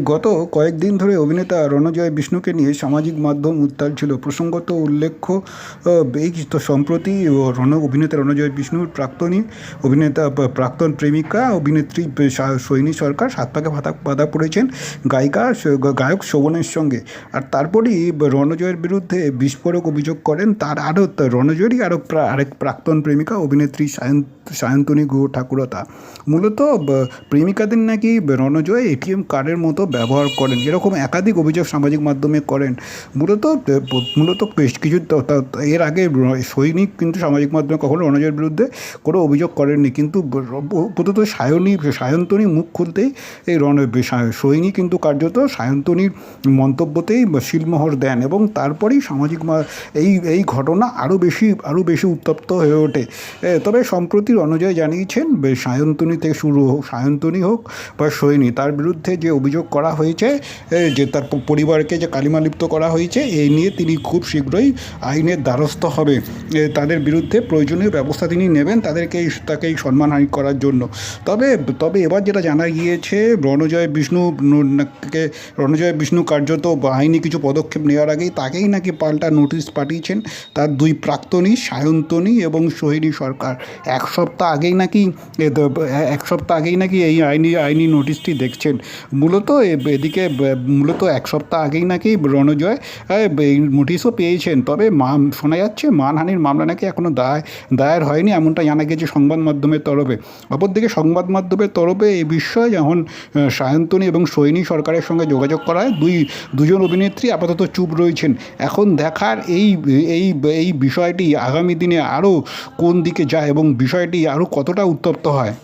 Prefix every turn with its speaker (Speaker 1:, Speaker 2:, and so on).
Speaker 1: গত কয়েকদিন ধরে অভিনেতা রণজয় বিষ্ণুকে নিয়ে সামাজিক মাধ্যম উত্তাল ছিল। প্রসঙ্গত উল্লেখ্য এই সম্প্রতি রণ, অভিনেতা রণজয় বিষ্ণুর প্রাক্তনী অভিনেতা প্রাক্তন প্রেমিকা, অভিনেত্রী সৈনী সরকার সাত পাকে বাধা বাধা পড়েছেন গায়িকা গায়ক শোভনের সঙ্গে। আর তারপরেই রণজয়ের বিরুদ্ধে বিস্ফোরক অভিযোগ করেন। তার আরও রণজয়েরই আরও আরেক প্রাক্তন প্রেমিকা, অভিনেত্রী সায়ন সায়ন্তনী গুহ ঠাকুরতা। মূলত প্রেমিকাদের নাকি রণজয় এটিএম কার্ডের মতো ব্যবহার করেন। এরকম একাধিক অভিযোগ সামাজিক মাধ্যমে করেন। মূলত মূলত কিছু এর আগে সৈনিক কিন্তু সামাজিক মাধ্যমে কখনো রণজয়ের বিরুদ্ধে কোনো অভিযোগ করেননি। কিন্তু প্রথত সায়নী, সায়ন্তনী মুখ খুলতেই এই রণ, সা- সৈনী কিন্তু কার্যত সায়ন্তনীর মন্তব্যতেই শিলমোহর দেন এবং তারপরেই সামাজিক এই এই ঘটনা আরও বেশি আরও বেশি উত্তপ্ত হয়ে ওঠে। তবে সম্প্রতি রণজয় জানিয়েছেন সায়ন্তনী থেকে শুরু হোক, সায়ন্তনী হোক বা সৈনী তার বিরুদ্ধে যে অভিযোগ করা হয়েছে যে তার পরিবারকে যে কালিমালিপ্ত করা হয়েছে, এই নিয়ে তিনি খুব শীঘ্রই আইনের দ্বারস্থ হবে। তাদের বিরুদ্ধে প্রয়োজনীয় ব্যবস্থা তিনি নেবেন তাদেরকে তাকে এই সম্মানহানি করার জন্য। তবে তবে এবার যেটা জানা গিয়েছে, রণজয় বিষ্ণু রণজয় বিষ্ণু কার্যত আইনি কিছু পদক্ষেপ নেওয়ার আগেই তাকেই নাকি পাল্টা নোটিশ পাঠিয়েছেন তার দুই প্রাক্তনী, সায়ন্তনী এবং সোহিনী সরকার। এক সপ্তাহ আগেই নাকি এক সপ্তাহ আগেই নাকি এই আইনি আইনি নোটিশটি দেখছেন। মূলত এদিকে মূলত এক সপ্তাহ আগেই নাকি রণজয় নোটিশও পেয়েছেন। তবে মা, শোনা যাচ্ছে মানহানির মামলা নাকি এখনও দায়, দায়ের হয়নি এমনটা জানা গেছে সংবাদ মাধ্যমের তরফে। অপরদিকে সংবাদ মাধ্যমের তরফে এই বিষয়ে যখন সায়ন্তনী এবং সৈনী সরকারের সঙ্গে যোগাযোগ করা হয়, দুই, দুজন অভিনেত্রী আপাতত চুপ রয়েছেন। এখন দেখার এই এই এই বিষয়টি আগামী দিনে আরও কোন দিকে যায় এবং বিষয়টি আরও কতটা উত্তপ্ত হয়?